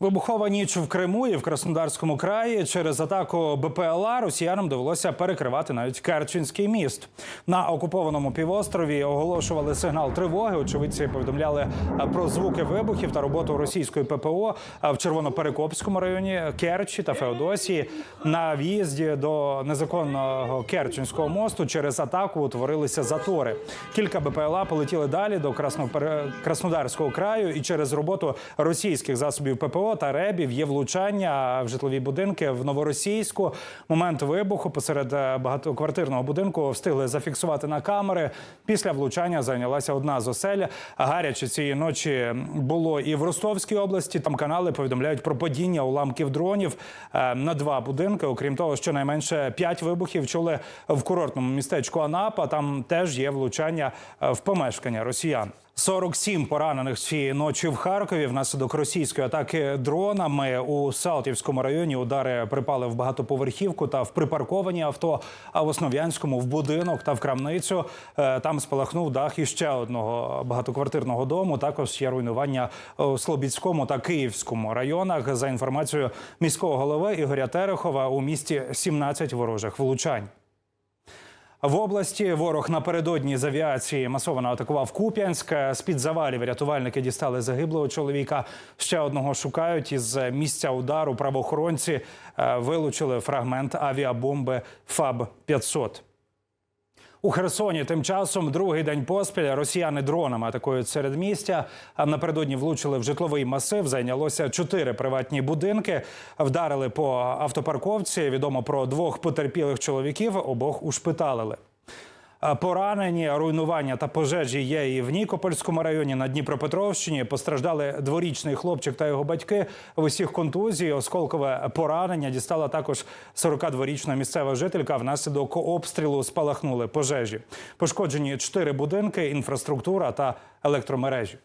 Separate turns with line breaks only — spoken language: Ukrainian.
Вибухова ніч в Криму і в Краснодарському краї через атаку БПЛА росіянам довелося перекривати навіть Керченський міст. На окупованому півострові оголошували сигнал тривоги. Очевидці повідомляли про звуки вибухів та роботу російської ППО в Червоноперекопському районі Керчі та Феодосії. На в'їзді до незаконного Керченського мосту через атаку утворилися затори. Кілька БПЛА полетіли далі до Краснодарського краю, і через роботу російських засобів ППО та ребів є влучання в житлові будинки в Новоросійську. Момент вибуху посеред е, багатоквартирного будинку встигли зафіксувати на камери. Після влучання зайнялася одна з осель. Гаряче цієї ночі було і в Ростовській області. Там канали повідомляють про падіння уламків дронів е, на два будинки. Окрім того, щонайменше п'ять вибухів чули в курортному містечку Анапа. Там теж є влучання е, в помешкання росіян. 47 поранених цієї ночі в Харкові внаслідок російської атаки дронами у Салтівському районі. Удари припали в багатоповерхівку та в припарковані авто. А в Основ'янському в будинок та в крамницю Е, там спалахнув дах іще одного багатоквартирного дому. Також є руйнування у Слобідському та Київському районах. За інформацією міського голови Ігоря Терехова у місті 17 ворожих влучань. В області ворог напередодні з авіації масово атакував Куп'янськ. З під завалів рятувальники дістали загиблого чоловіка. Ще одного шукають із місця удару. Правоохоронці е, вилучили фрагмент авіабомби ФАБ 500 у Херсоні тим часом другий день поспіль росіяни дронами атакують середмістя. А напередодні влучили в житловий масив. Зайнялося чотири приватні будинки. Вдарили по автопарковці. Відомо про двох потерпілих чоловіків. Обох ушпиталили. А Поранені, руйнування та пожежі є і в Нікопольському районі на Дніпропетровщині. Постраждали дворічний хлопчик та його батьки. В усіх контузії осколкове поранення дістала також 42-річна місцева жителька. Внаслідок обстрілу спалахнули пожежі. Пошкоджені чотири будинки, інфраструктура та електромережі.